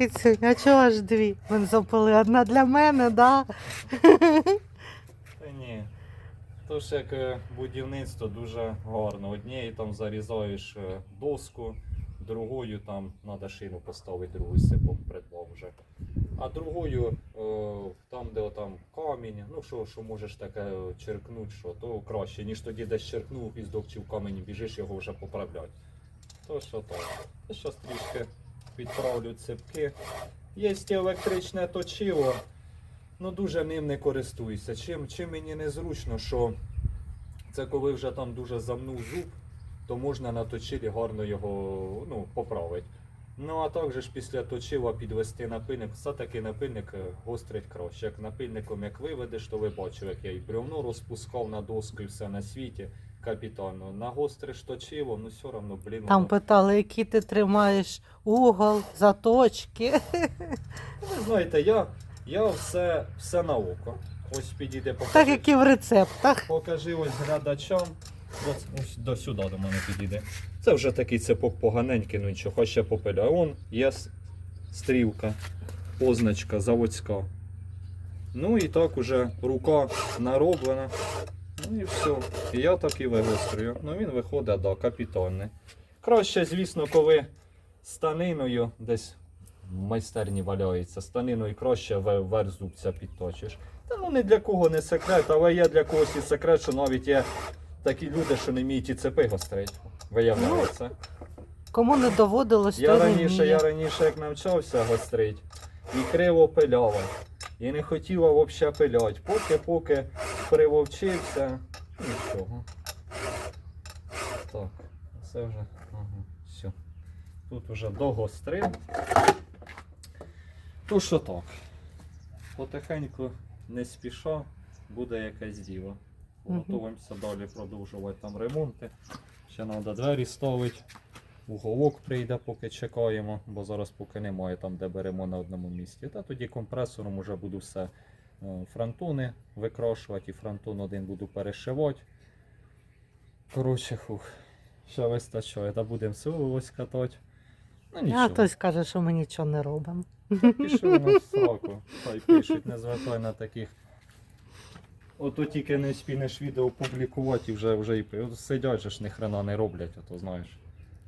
Кицюнь, а чого аж дві? Бензопили одна для мене, да? Та ні. То ж як е, будівництво дуже гарно. Однією там зарізаєш е, доску, другою там треба шину поставити, другу сипом вже. А другою, е, там, де там камінь, ну що, що можеш таке черкнути, що, то краще, ніж тоді десь черкнув і здовчив камінь, біжиш його вже поправляти. То що так. Щас трішки підправлю цепки. Є електричне точило. Ну дуже ним не користуюся. Чим, чим мені незручно, що це коли вже там дуже замнув зуб, то можна на точилі гарно його ну, поправити. Ну а також після точила підвести напильник, все-таки напильник е, гострить краще. Як напильником як виведеш, то ви бачили, як я і бревно розпускав на доску і все на світі капітально. Нагостриш точило, ну все одно, блін. Там воно- питали, який ти тримаєш угол, заточки. Ви знаєте, я, я все, все на око. Ось підійде покажи. Так як і в рецептах. Покажи ось глядачам. Ось, ось до сюди до мене підійде. Це вже такий цепок поганенький, ну нічого, хоч ще попиля. Он є с- стрілка, позначка заводська. Ну і так уже рука нароблена. Ну і все. І я так і вигострюю. Ну він виходить, да, капітальний. Краще, звісно, коли станиною десь в майстерні валяється, станиною краще ве- верх зубця підточиш. Та ну не для кого не секрет, але є для когось і секрет, що навіть є такі люди, що не вміють і цепи гострить. Виявляється. Кому не доводилось, Я то раніше, я раніше як навчався гострить, і криво пиляв. І не хотіла взагалі пиляти. Поки поки привовчився. Нічого. Так, це вже. Ага, все. Тут вже догострив. То що так. Потихеньку не спіша, буде якесь діло. Готуємося далі продовжувати там ремонти. Ще треба двері ставити. Уголок прийде, поки чекаємо, бо зараз поки немає там, де беремо на одному місці. Та тоді компресором вже буду все е, фронтони викрошувати, і фронтон один буду перешивати. Коротше, хух, ще вистачає, та будемо село ось катати. Ну А хтось каже, що ми нічого не робимо. Пішов на сроку. Хай пишуть, не звертай на таких. Ото тільки не спінеш відео публікувати і вже вже і сидять же ж ні хрена не роблять, а то знаєш.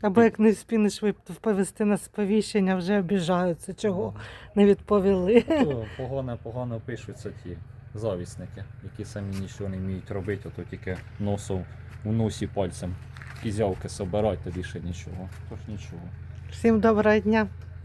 Або як не спіниш повести на сповіщення, вже обіжаються, чого не відповіли. То погано, погано пишуться ті завісники, які самі нічого не вміють робити, ото тільки носом у носі пальцем кізявки собирають, то більше нічого. Тож нічого. Всім доброго дня.